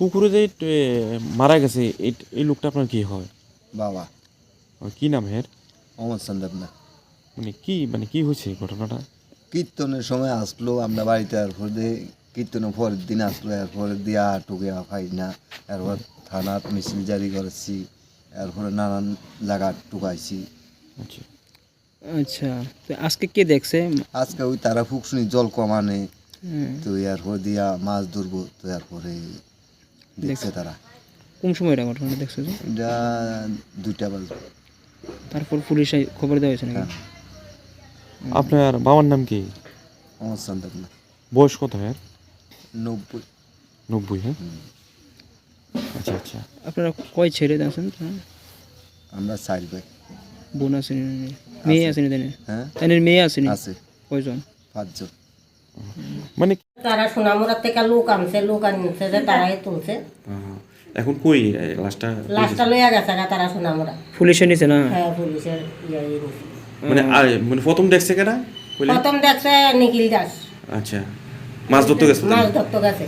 পুকুরে যে মারা গেছে এই- এই লোকটা আপনার কি হয়? বাবা। কি নাম হের অমর চন্দ্র না। মানে কি মানে কি হয়েছে ঘটনাটা? কীর্তনের সময় আসলো আমরা বাড়িতে এরপর দিয়ে কীর্তনের পরের দিন আসলো এরপরে দিয়া টুকিয়া পাই না। এরপর থানাত মিছিল জারি করেছি এরপরে নানান জায়গা টুকাইছি। আচ্ছা। আচ্ছা তো আজকে কে দেখছে? আজকে ওই তারা ফুকশুনি জল কমানে তো এরপর দিয়া মাছ ধরবো তো এরপরে দেখছে তারা। কোন সময় এটা ঘটনা দেখছ যে? এটা দুইটা বাজে তারপর পুলিশে খবর দেওয়া হয়েছে নাকি? হ্যাঁ। আপনার বাবার নাম কি? অমর চন্দ্র না বয়স কত হের নব্বই। নব্বই হ্যাঁ? আচ্ছা আচ্ছা। আপনারা কয় ছেলে আছেন হ্যাঁ? আমরা চার ভাই। বোন আসেনি মেয়ে আসেনি তাই হ্যাঁ। তাই মেয়ে আসেনি আছে। কয়জন? পাঁচজন। মানে তারা সোনামুড়ার থেকে লোক আনছে লোক আনছে যে তারাই তুলছে। এখন কই লাশটা লাশটা লইয়া গেছে গা তারা সোনামুড়া পুলিশে নিছে না? হ্যাঁ পুলিশের ইয়ে মানে মানে প্রথম দেখছে কেনা প্রথম দেখছে নিখিল দাস। আচ্ছা। মাছ ধরতে গেছে মাছ ধরতে গেছে।